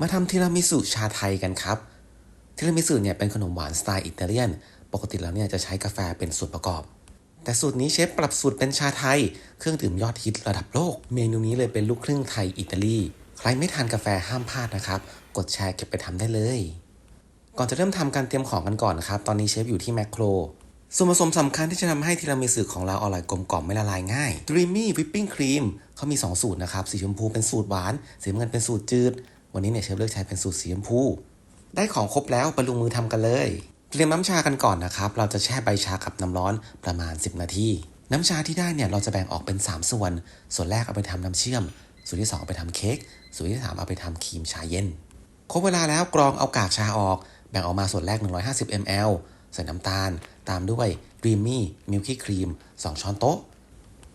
มาทำทีรามิสุชาไทยกันครับทีรามิสุเนี่ยเป็นขนมหวานสไตล์อิตาเลียน ปกติแล้วเนี่ยจะใช้กาแฟเป็นส่วนประกอบ แต่สูตรนี้เชฟปรับสูตรเป็นชาไทย เครื่องดื่มยอดฮิตระดับโลก เมนูนี้เลยเป็นลูกครึ่งไทยอิตาลี ใครไม่ทานกาแฟห้ามพลาดนะครับ กดแชร์เก็บไปทำได้เลย ก่อนจะเริ่มทำการเตรียมของกันก่อนนะครับ ตอนนี้เชฟอยู่ที่แมคโครส่วนผสมสำคัญที่จะทำให้ทีรามิสุของเราอร่อยกลมกล่อมไม่ละลายง่าย Dreamy Whipping Cream เขามี 2 สูตรนะครับ สีชมพูเป็นสูตรหวาน สีเงินเป็นสูตรจืด วันนี้เนี่ยเชฟเลือกใช้เป็นสูตรสีชมพู ได้ของครบแล้วไปลงมือทำกันเลย เตรียมน้ำชากันก่อนนะครับ เราจะแช่ใบชากับน้ำร้อนประมาณ 10 นาที น้ำชาที่ได้เนี่ยเราจะแบ่งออกเป็น 3 ส่วน ส่วนแรกเอาไปทำน้ำเชื่อม ส่วนที่ 2 เอาไปทำเค้ก ส่วนที่ 3 เอาไปทำครีมชาเย็น ครบเวลาแล้วกรองเอากากชาออก แบ่งออกมาส่วนแรก 150 ml ใส่น้ำตาล ตามด้วย Dreamy Milky Cream 2 ช้อนโต๊ะ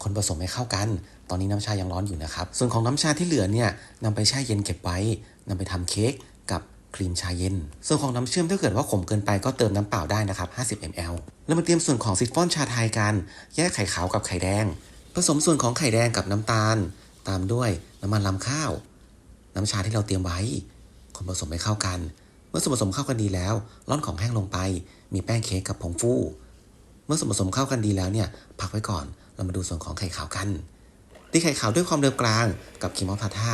คนผสมให้เข้ากัน ตอนนี้น้ำชายังร้อนอยู่นะครับ ส่วนของน้ำชาที่เหลือเนี่ยนำไปแช่เย็นเก็บไว้นำไปทำเค้กกับครีมชาเย็น ส่วนของน้ำเชื่อมถ้าเกิดว่าขมเกินไปก็เติมน้ำเปล่าได้นะครับ 50 ml แล้วมาเตรียมส่วนของซิฟฟอนชาไทยกัน แยกไข่ขาวกับไข่แดง ผสมส่วนของไข่แดงกับน้ำตาล ตามด้วยน้ำมันลำข้าว น้ำชาที่เราเตรียมไว้คนผสมให้เข้ากัน เมื่อส่วนผสมเข้ากันดีแล้วร่อนของแห้งลงไป มีแป้งเค้กกับผงฟู เมื่อส่วนผสมเข้ากันดีแล้วเนี่ยพักไว้ก่อน เรามาดูส่วนของไข่ขาวกัน ตีไข่ขาวด้วยความเร็วกลางกับคีมออฟทาท่า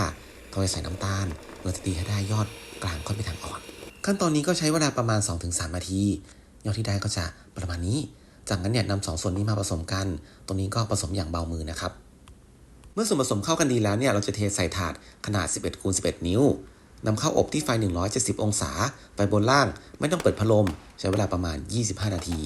โดยใส่น้ำตาลเราจะตีให้ได้ยอดกลางค่อนไปทางอ่อน ขั้นตอนนี้ก็ใช้เวลาประมาณ 2-3นาที ยอดที่ได้ก็จะประมาณนี้ จากนั้นเนี่ยนำสองส่วนนี้มาผสมกัน ตรงนี้ก็ผสมอย่างเบามือนะครับ เมื่อส่วนผสมเข้ากันดีแล้วเนี่ยเราจะเทใส่ถาดขนาด 11คูณ11 นิ้วนำเข้าอบที่ไฟ 170 องศาไฟบนล่าง ไม่ต้องเปิดพัดลม ใช้เวลาประมาณ 25 นาที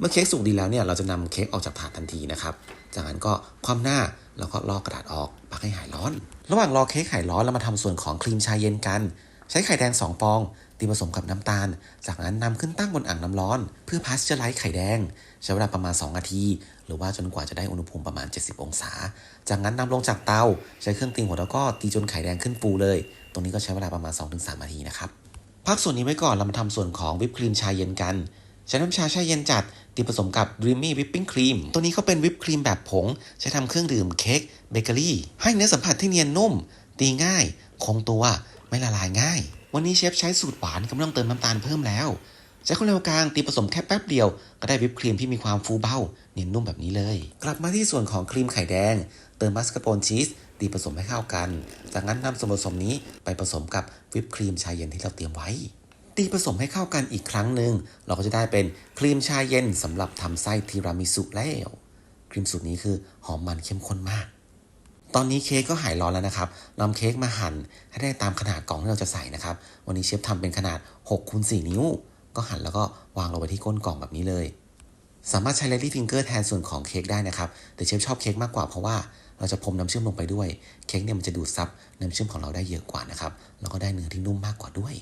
เมื่อเค้กสุกดีแล้วเนี่ยเราจะนำเค้กออกจากถาดทันทีนะครับ จากนั้นก็คว่ำหน้าแล้วก็ลอกกระดาษออกพักให้หายร้อน ระหว่างรอเค้กหายร้อนเรามาทำส่วนของครีมชาเย็นกัน ใช้ไข่แดง 2 ฟอง ตีผสมกับน้ำตาล จากนั้นนำขึ้นตั้งบนอ่างน้ำร้อน เพื่อพาสเจอร์ไลซ์ไข่แดง ใช้เวลาประมาณ 2 นาที หรือว่าจนกว่าจะได้อุณหภูมิประมาณ 70 องศา จากนั้นนำลงจากเตา ใช้เครื่องตีหัวแล้วก็ตีจนไข่แดงขึ้นฟูเลย ตรงนี้ก็ใช้เวลาประมาณ 2-3 นาทีนะครับพักส่วนนี้ไว้ก่อนเรามาทำส่วนของวิปครีมชาเย็นกัน ใช้น้ำชาแช่เย็นจัดตีผสมกับ Dreamy Whipping Cream ตัวนี้เขาเป็นวิปครีมแบบผง ใช้ทำเครื่องดื่มเค้กเบเกอรี่ ให้เนื้อสัมผัสที่เนียนนุ่ม ตีง่าย คงตัว ไม่ละลายง่าย วันนี้เชฟใช้สูตรหวานกำลังเติมน้ำตาลเพิ่มแล้ว ใช้ความเร็วกลางตีผสมแค่แป๊บเดียว ก็ได้วิปครีมที่มีความฟูเบาเนียนนุ่มแบบนี้เลย กลับมาที่ส่วนของครีมไข่แดง เติมมัสคาโปนชีสตีผสมให้เข้ากัน จากนั้นนำส่วนผสมนี้ไปผสมกับวิปครีมชาเย็นที่เราเตรียมไว้ ตีผสมให้เข้ากันอีกครั้งหนึ่งเราก็จะได้เป็นครีมชาเย็นสำหรับทำไส้ทีรามิสุแล้วครีมสูตรนี้คือหอมมันเข้มข้นมาก ตอนนี้เค้กก็หายร้อนแล้วนะครับนำเค้กมาหั่นให้ได้ตามขนาดกล่องที่เราจะใส่นะครับ วันนี้เชฟทำเป็นขนาด6คูณ4นิ้ว ก็หั่นแล้วก็วางลงไปที่ก้นกล่องแบบนี้เลย สามารถใช้เลดี้ฟิงเกอร์แทนส่วนของเค้กได้นะครับแต่เชฟชอบเค้กมากกว่าเพราะว่าเราจะพรมน้ำเชื่อมลงไปด้วย เค้กเนี่ยมันจะดูดซับน้ำเชื่อมของเราได้เยอะกว่านะครับแล้วก็ได้เนื้อที่นุ่มมากกว่าด้วย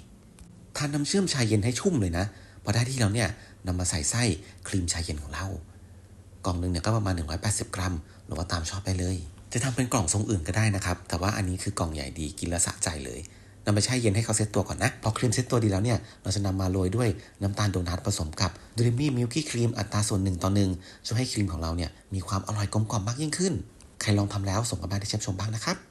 ทานน้ำเชื่อมชาเย็นให้ชุ่มเลยนะ พอได้ที่แล้วเนี่ยนำมาใส่ไส้ครีมชาเย็นของเรา กล่องหนึ่งเนี่ยก็ประมาณ 180 กรัม หรือว่าตามชอบได้เลย จะทำเป็นกล่องทรงอื่นก็ได้นะครับ แต่ว่าอันนี้คือกล่องใหญ่ดีกินแล้วสะใจเลยนำไปแช่เย็นให้เขาเซตตัวก่อนนะ พอครีมเซตตัวดีแล้วเนี่ย เราจะนำมาโรยด้วยน้ำตาลโดนัทผสมกับ Dreamy Milky Cream อัตราส่วนหนึ่งต่อหนึ่งช่วยให้ครีมของเราเนี่ยมีความอร่อยกลมกล่อมมากยิ่งขึ้น ใครลองทำแล้วส่งกันบ้านที่เชฟชมบ้างนะครับ